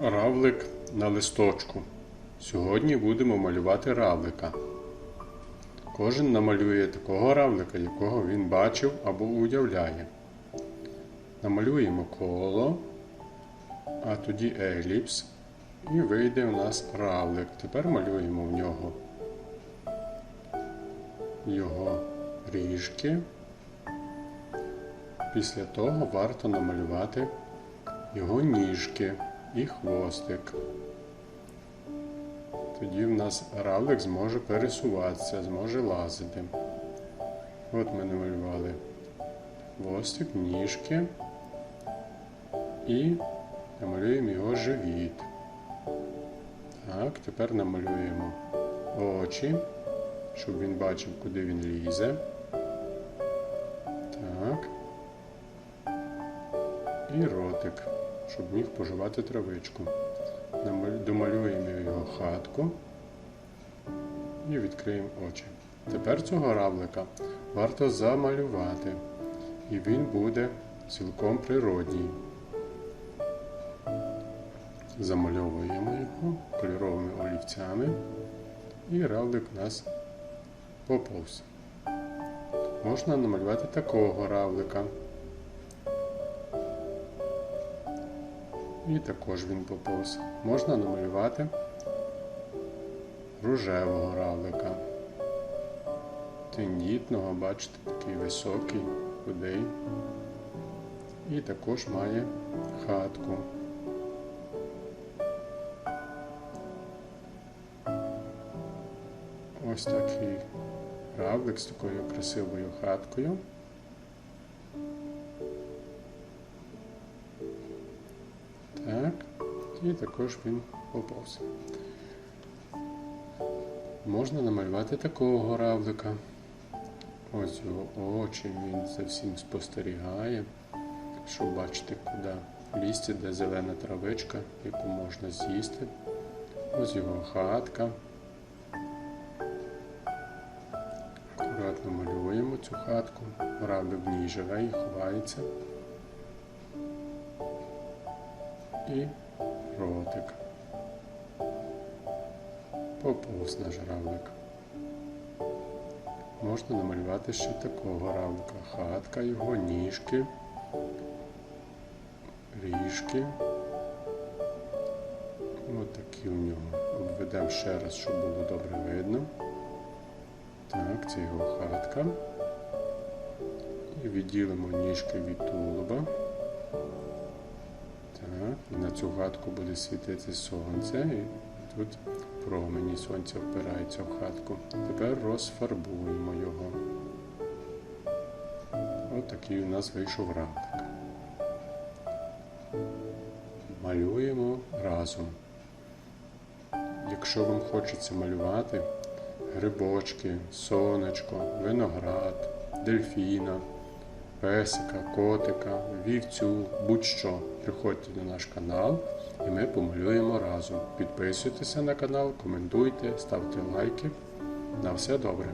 Равлик на листочку. Сьогодні будемо малювати равлика. Кожен намалює такого равлика, якого він бачив або уявляє. Намалюємо коло, а тоді еліпс, і вийде у нас равлик. Тепер малюємо в нього його ріжки. Після того варто намалювати його ніжки і хвостик. Тоді в нас равлик зможе пересуватися, зможе лазити. От ми намалювали хвостик, ніжки і намалюємо його живіт. Так, тепер намалюємо очі, щоб він бачив, куди він лізе. Так. І ротик, щоб міг поживати травичку. Домалюємо його хатку і відкриємо очі. Тепер цього равлика варто замалювати, і він буде цілком природній. Замальовуємо його кольоровими олівцями, і равлик у нас поповз. Можна намалювати такого равлика. І також він поповз. Можна намалювати рожевого равлика. Тендітного, бачите, такий високий, худий. І також має хатку. Ось такий равлик з такою красивою хаткою. І також він поповз. Можна намалювати такого равлика. Ось його очі, він за всім спостерігає. Щоб бачити, куди лізти, де зелена травичка, яку можна з'їсти. Ось його хатка. Акуратно малюємо цю хатку. Равлик в ній живе і ховається. і ротик. Поповз наш равлик. Можна намалювати ще такого равлика. Хатка, його ніжки, ріжки. Ось такі у нього. Обведемо ще раз, щоб було добре видно. Так, це його хатка. І відділимо ніжки від тулуба. Цю хатку буде світити сонце, і тут промені сонця впираються в хатку. Тепер розфарбуємо його. Ось такий у нас вийшов равлик. Малюємо разом. Якщо вам хочеться малювати грибочки, сонечко, виноград, дельфіна песика, котика, вівцю, будь-що. Приходьте на наш канал і ми помалюємо разом. Підписуйтеся на канал, коментуйте, ставте лайки. На все добре!